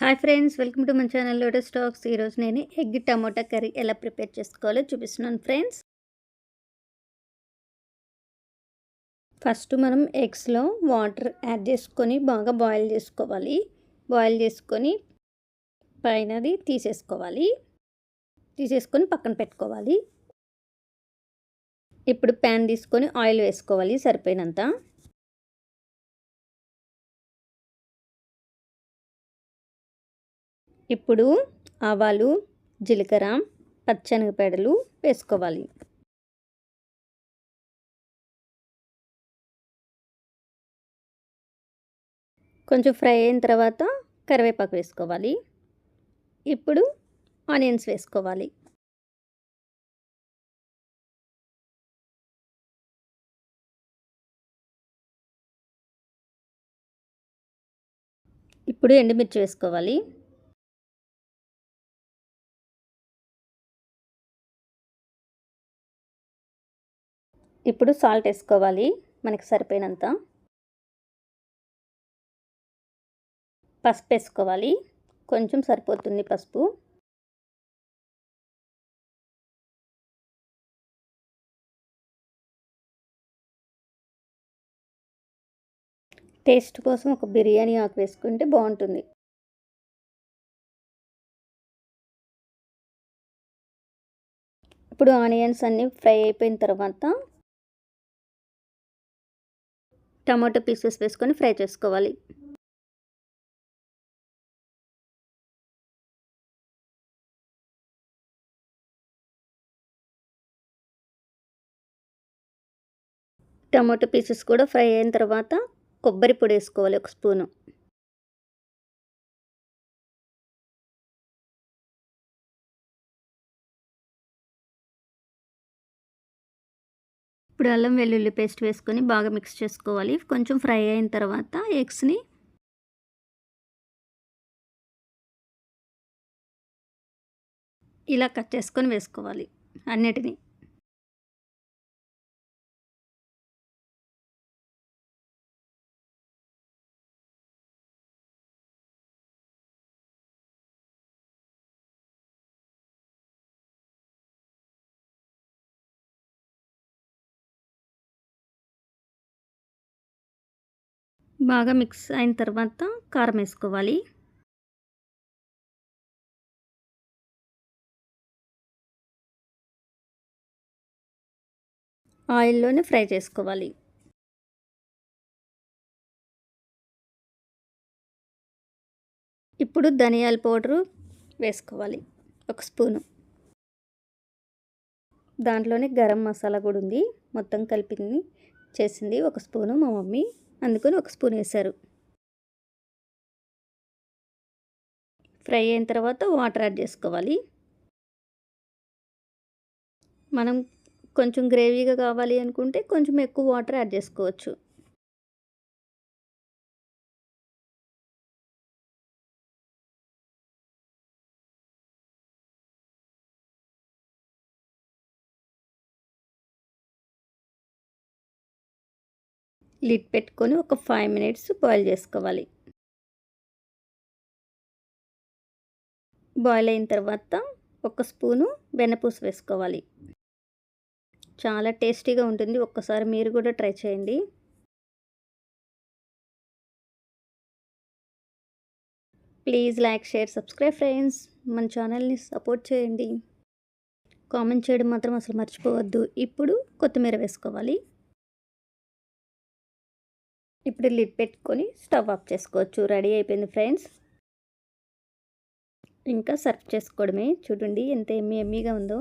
Hi friends welcome to మన channel lotus stocks ఈరోజు నేను ఎగ్ టమోటా కర్రీ ఎలా ప్రిపేర్ చేసుకోవాలో చూపిస్తున్నాను ఫ్రెండ్స్. ఫస్ట్ మనం ఎగ్స్లో వాటర్ యాడ్ చేసుకొని బాగా బాయిల్ చేసుకోవాలి. బాయిల్ చేసుకొని పైనది తీసేసుకోవాలి. తీసేసుకొని పక్కన పెట్టుకోవాలి. ఇప్పుడు ప్యాన్ తీసుకొని ఆయిల్ వేసుకోవాలి సరిపోయినంత. ఇప్పుడు ఆవాలు జీలకర్ర పచ్చనగపేడలు వేసుకోవాలి. కొంచెం ఫ్రై అయిన తర్వాత కరివేపాకు వేసుకోవాలి. ఇప్పుడు ఆనియన్స్ వేసుకోవాలి. ఇప్పుడు ఎండుమిర్చి వేసుకోవాలి. ఇప్పుడు సాల్ట్ వేసుకోవాలి. మనకి సరిపోయినంత. పసుపు వేసుకోవాలి. కొంచెం సరిపోతుంది పసుపు. టేస్ట్ కోసం ఒక బిర్యానీ ఆకు వేసుకుంటే బాగుంటుంది. ఇప్పుడు ఆనియన్స్ అన్నీ ఫ్రై అయిపోయిన తర్వాత టమాటో పీసెస్ వేసుకొని ఫ్రై చేసుకోవాలి. టమాటో పీసెస్ కూడా ఫ్రై అయిన తర్వాత కొబ్బరి పొడి వేసుకోవాలి ఒక స్పూను. ఇప్పుడు అల్లం వెల్లుల్లి పేస్ట్ వేసుకొని బాగా మిక్స్ చేసుకోవాలి. కొంచెం ఫ్రై అయిన తర్వాత ఎగ్స్ని ఇలా కట్ చేసుకొని వేసుకోవాలి అన్నిటినీ. బాగా మిక్స్ అయిన తర్వాత కారం వేసుకోవాలి. ఆయిల్లోనే ఫ్రై చేసుకోవాలి. ఇప్పుడు ధనియాల పౌడరు వేసుకోవాలి ఒక స్పూను. దాంట్లోనే గరం మసాలా కూడా ఉంది మొత్తం కలిపింది. చేసింది ఒక స్పూను మా మమ్మీ అందుకని ఒక స్పూన్ వేశారు. ఫ్రై అయిన తర్వాత వాటర్ యాడ్ చేసుకోవాలి. మనం కొంచెం గ్రేవీగా కావాలి అనుకుంటే కొంచెం ఎక్కువ వాటర్ యాడ్ చేసుకోవచ్చు. లిడ్ పెట్టుకొని ఒక ఫైవ్ మినిట్స్ బాయిల్ చేసుకోవాలి. బాయిల్ అయిన తర్వాత ఒక స్పూను వెన్నపూసు వేసుకోవాలి. చాలా టేస్టీగా ఉంటుంది. ఒక్కసారి మీరు కూడా ట్రై చేయండి. Please like share subscribe friends. మన ఛానల్ని సపోర్ట్ చేయండి. కామెంట్ చేయడం మాత్రం అసలు మర్చిపోవద్దు. ఇప్పుడు కొత్తిమీర వేసుకోవాలి. ఇప్పుడు లిడ్ పెట్టుకొని స్టవ్ ఆఫ్ చేసుకోవచ్చు. రెడీ అయిపోయింది ఫ్రెండ్స్. ఇంకా సర్వ్ చేసుకోవడమే. చూడండి ఎంత ఎమ్మి ఎమ్మీగా ఉందో.